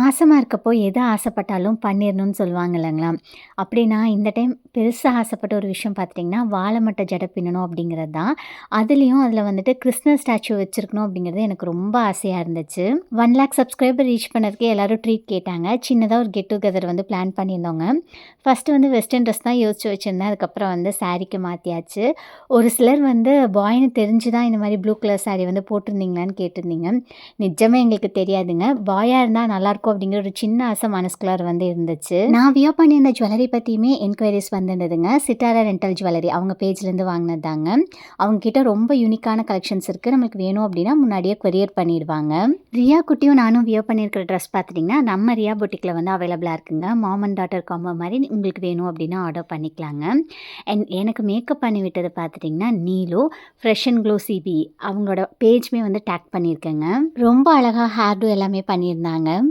மாசமாக இருக்கப்போ எது ஆசைப்பட்டாலும் பண்ணிடணும்னு சொல்லுவாங்க இல்லைங்களா? அப்படின்னா இந்த டைம் பெருசாக ஆசைப்பட்ட ஒரு விஷயம் பார்த்துட்டிங்கன்னா, வாழைமட்டை மட்ட ஜடை பின்னணும் அப்படிங்கிறது தான். அதுலேயும் அதில் வந்துட்டு கிருஷ்ணர் ஸ்டாச்சு வச்சுருக்கணும் அப்படிங்கிறது எனக்கு ரொம்ப ஆசையாக இருந்துச்சு. ஒன் லேக் சப்ஸ்கிரைபர் ரீச் பண்ணதுக்கு எல்லோரும் ட்ரீட் கேட்டாங்க. சின்னதாக ஒரு கெட் டுகெதர் வந்து பிளான் பண்ணியிருந்தோங்க. ஃபஸ்ட்டு வந்து வெஸ்டர்ன் ட்ரெஸ் தான் யோசிச்சு வச்சுருந்தேன் அதுக்கப்புறம் வந்து சாரீக்கு மாற்றியாச்சு ஒரு சிலர் வந்து பாய்ன்னு தெரிஞ்சு தான் இந்த மாதிரி ப்ளூ கலர் சாரி வந்து போட்டிருந்தீங்களான்னு கேட்டிருந்தீங்க. நிஜமே எங்களுக்கு தெரியாதுங்க. பாயாக இருந்தால் நல்லா இருக்கும் அப்படிங்கிற ஒரு சின்ன ஆசை மனசுக்குள்ளார் வந்து இருந்துச்சு. நான் வியர் பண்ணியிருந்த ஜுவல்லரி பற்றியுமே என்கொயரிஸ் வந்திருந்ததுங்க. சிட்டாரா ரெண்டல் ஜுவல்லரி அவங்க பேஜ்லேருந்து வாங்கினது தாங்க. அவங்க கிட்ட ரொம்ப யூனிக்கான கலெக்ஷன்ஸ் இருக்குது நம்மளுக்கு வேணும் அப்படின்னா முன்னாடியே கொரியர் பண்ணிடுவாங்க. ரியா குட்டியும் நானும் வியர் பண்ணியிருக்கிற ட்ரெஸ் பார்த்துட்டிங்கன்னா, நம்ம ரியா புட்டிக்கில் வந்து அவைலபிளாக இருக்குங்க. மாம் அண்ட் டாட்டர் காம்போ மாதிரி உங்களுக்கு வேணும் அப்படின்னா ஆர்டர் பண்ணிக்கலாங்க. அண்ட் எனக்கு மேக்கப் பண்ணி விட்டது பார்த்துட்டிங்கன்னா, நீலு ஃப்ரெஷ் அண்ட் க்ளோ சிபி அவங்களோட பேஜுமே வந்து டேக் பண்ணியிருக்கேங்க. ரொம்ப அழகாக ஹேர் டூ எல்லாமே பண்ணியிருந்தாங்க.